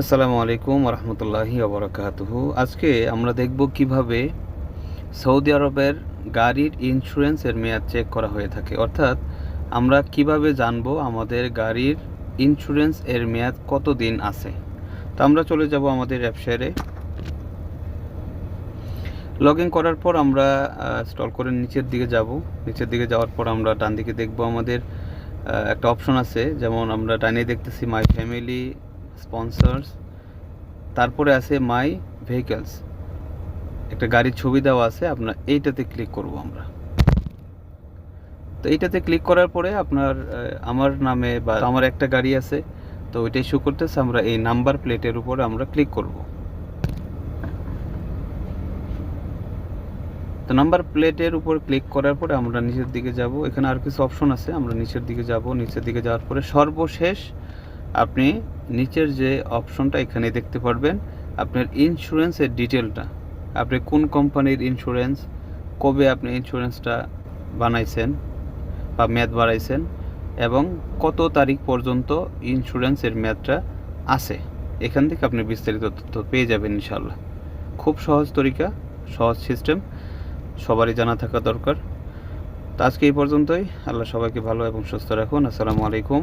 আসসালামু আলাইকুম রহমতুল্লাহি ওবরাকাতুহু। আজকে আমরা দেখব কীভাবে সৌদি আরবের গাড়ির ইন্স্যুরেন্সের মেয়াদ চেক করা হয়ে থাকে। অর্থাৎ আমরা কীভাবে জানব আমাদের গাড়ির ইন্স্যুরেন্স এর মেয়াদ কত দিন আছে। তো আমরা চলে যাব আমাদের অ্যাপসারে লগ ইন করার পর আমরা স্টল করে নিচের দিকে যাব। নিচের দিকে যাওয়ার পর আমরা ডান দিকে দেখব আমাদের একটা অপশন আছে। যেমন আমরা ডানে দেখতেছি, মাই ফ্যামিলি স্পন্সর্স তারপরে আছে মাই ভেহিকলস একটা গাড়ির ছবি দেওয়া আছে, আপনার এইটাতে ক্লিক করব আমরা। তো এইটাতে ক্লিক করার পরে আপনার আমার নামে বা আমার একটা গাড়ি আছে, তো ওইটাই শো করতেছে, আমরা এই নাম্বার প্লেটের উপরে আমরা ক্লিক করব। তো নাম্বার প্লেটের উপর ক্লিক করার পরে আমরা নিচের দিকে যাব। এখানে আর কিছু অপশন আছে, আমরা নিচের দিকে যাব। নিচের দিকে যাওয়ার পরে সর্বশেষ আপনি নিচের যে অপশনটা এখানে দেখতে পারবেন, আপনার ইন্স্যুরেন্সের ডিটেলটা আপনি কোন কোম্পানির ইন্স্যুরেন্স কবে আপনি ইন্স্যুরেন্সটা বানাইছেন বা মেয়াদ বাড়াইছেন এবং কত তারিখ পর্যন্ত ইন্স্যুরেন্সের মেয়াদটা আছে। এখান থেকে আপনি বিস্তারিত তথ্য পেয়ে যাবেন ইনশাল্লাহ খুব সহজ তরিকা, সহজ সিস্টেম সবারই জানা থাকা দরকার। তো আজকে এই পর্যন্তই। আল্লাহ সবাইকে ভালো এবং সুস্থ রাখুন। আসসালামু আলাইকুম।